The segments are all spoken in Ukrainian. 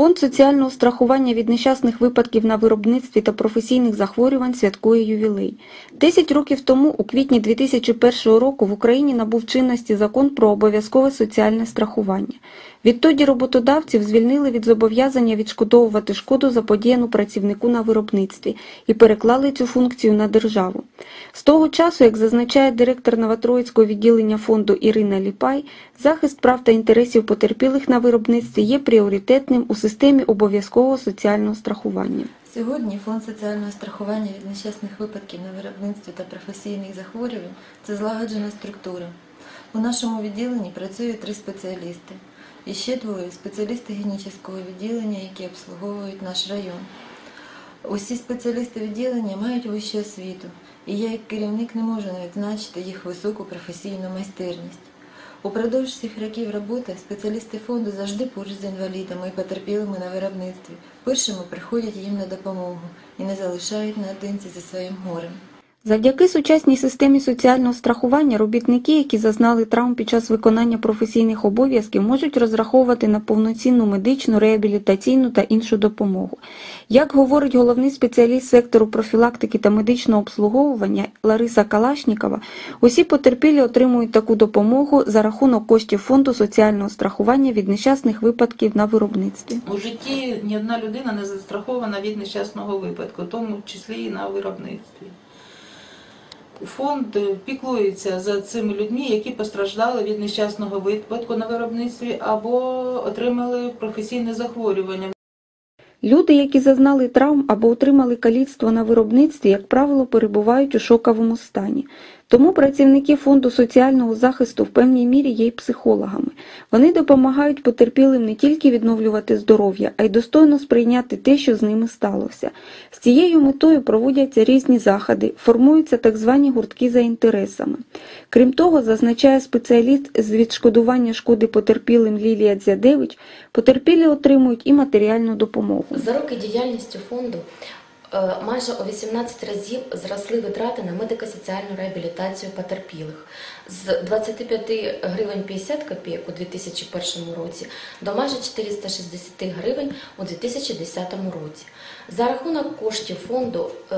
Фонд соціального страхування від нещасних випадків на виробництві та професійних захворювань святкує ювілей. Десять років тому, у квітні 2001 року, в Україні набув чинності закон про обов'язкове соціальне страхування. Відтоді роботодавців звільнили від зобов'язання відшкодовувати шкоду заподіяну працівнику на виробництві і переклали цю функцію на державу. З того часу, як зазначає директор Новотроїцького відділення фонду Ірина Ліпай, захист прав та інтересів потерпілих на виробництві є пріоритетним у системі обов'язкового соціального страхування. Сьогодні фонд соціального страхування від нещасних випадків на виробництві та професійних захворювань це злагоджена структура. У нашому відділенні працює три спеціалісти і ще двоє спеціалісти гінічного відділення, які обслуговують наш район. Усі спеціалісти відділення мають вищу освіту, і я як керівник не можу не відзначити їх високу професійну майстерність. Упродовж всіх років роботи спеціалісти фонду завжди поруч з інвалідами і потерпілими на виробництві. Першими приходять їм на допомогу і не залишають наодинці зі своїм горем. Завдяки сучасній системі соціального страхування робітники, які зазнали травм під час виконання професійних обов'язків, можуть розраховувати на повноцінну медичну, реабілітаційну та іншу допомогу. Як говорить головний спеціаліст сектору профілактики та медичного обслуговування Лариса Калашнікова, усі потерпілі отримують таку допомогу за рахунок коштів фонду соціального страхування від нещасних випадків на виробництві. У житті ні одна людина не застрахована від нещасного випадку, в тому числі і на виробництві. Фонд піклується за цими людьми, які постраждали від нещасного випадку на виробництві або отримали професійне захворювання. Люди, які зазнали травм або отримали каліцтво на виробництві, як правило, перебувають у шоковому стані. Тому працівники фонду соціального захисту в певній мірі є й психологами. Вони допомагають потерпілим не тільки відновлювати здоров'я, а й достойно сприйняти те, що з ними сталося. З цією метою проводяться різні заходи, формуються так звані гуртки за інтересами. Крім того, зазначає спеціаліст з відшкодування шкоди потерпілим Лілія Дзядевич, потерпілі отримують і матеріальну допомогу. За роки діяльністю фонду майже у 18 разів зросли витрати на медико-соціальну реабілітацію потерпілих з 25 гривень 50 копійок у 2001 році до майже 460 гривень у 2010 році. За рахунок коштів фонду е,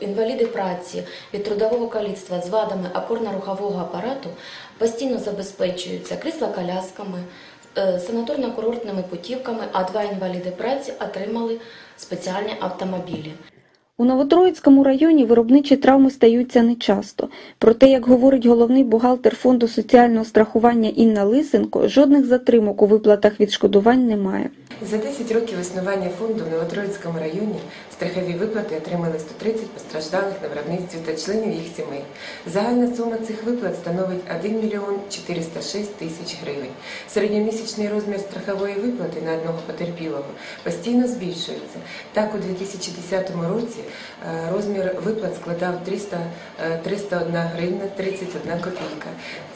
інваліди праці від трудового каліцтва з вадами опорно-рухового апарату постійно забезпечуються крісла-колясками, е, санаторно-курортними путівками, а два інваліди праці отримали спеціальні автомобілі. У Новотроїцькому районі виробничі травми стаються нечасто. Проте, як говорить головний бухгалтер фонду соціального страхування Інна Лисенко, жодних затримок у виплатах відшкодувань немає. За 10 років існування фонду в Новотроїцькому районі страхові виплати отримали 130 постраждалих на виробництві та членів їх сімей. Загальна сума цих виплат становить 1 мільйон 406 тисяч гривень. Середньомісячний розмір страхової виплати на одного потерпілого постійно збільшується. Так, у 2010 році розмір виплат складав 300, е, 301 гривна 31 копійка.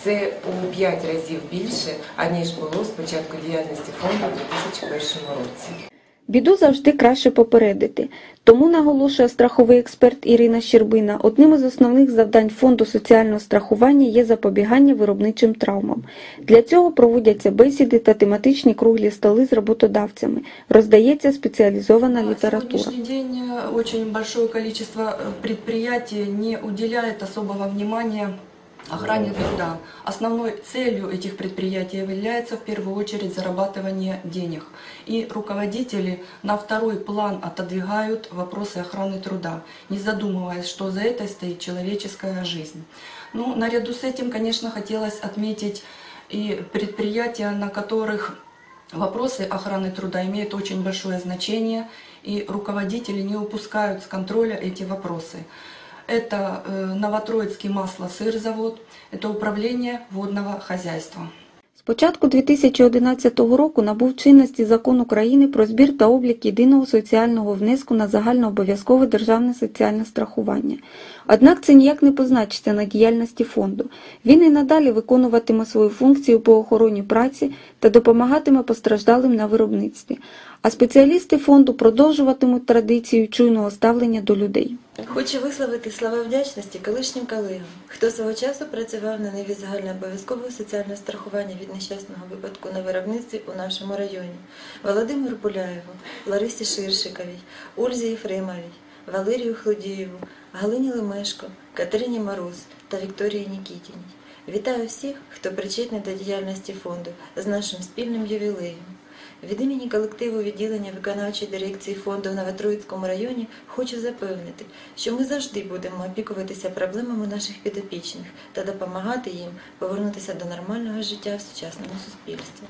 Це у 5 разів більше, аніж було з початку діяльності фонду у 2001 році. Біду завжди краще попередити. Тому, наголошує страховий експерт Ірина Щербина, одним із основних завдань фонду соціального страхування є запобігання виробничим травмам. Для цього проводяться бесіди та тематичні круглі столи з роботодавцями. Роздається спеціалізована На література. сегодняшний день очень большое количество э, предприятий не уделяет особого внимания охране труда. Основной целью этих предприятий является в первую очередь зарабатывание денег. И руководители на второй план отодвигают вопросы охраны труда, не задумываясь, что за этой стоит человеческая жизнь. Ну, наряду с этим, конечно, хотелось отметить и предприятия, на которых Вопросы охраны труда имеют очень большое значение, и руководители не упускают с контроля эти вопросы. Это э, Новотроицкий масло-сыр-завод, это управление водного хозяйства. З початку 2011 року набув чинності закон України про збір та облік єдиного соціального внеску на загальнообов'язкове державне соціальне страхування. Однак це ніяк не позначиться на діяльності фонду. Він і надалі виконуватиме свою функцію по охороні праці та допомагатиме постраждалим на виробництві. а спеціалісти фонду продовжуватимуть традицію чуйного ставлення до людей. Хочу висловити слова вдячності колишнім колегам, хто свого часу працював на неві загальнообов'язкового соціального страхування від нещасного випадку на виробництві у нашому районі, Володимиру Буляєву, Ларисі Ширшиковій, Ользі Єфремовій, Валерію Хлодієву, Галині Лемешко, Катерині Мороз та Вікторії Нікітіній. Вітаю всіх, хто причетний до діяльності фонду з нашим спільним ювілеєм. Від імені колективу відділення виконавчої дирекції фонду в Новотроїцькому районі хочу запевнити, що ми завжди будемо опікуватися проблемами наших підопічних та допомагати їм повернутися до нормального життя в сучасному суспільстві.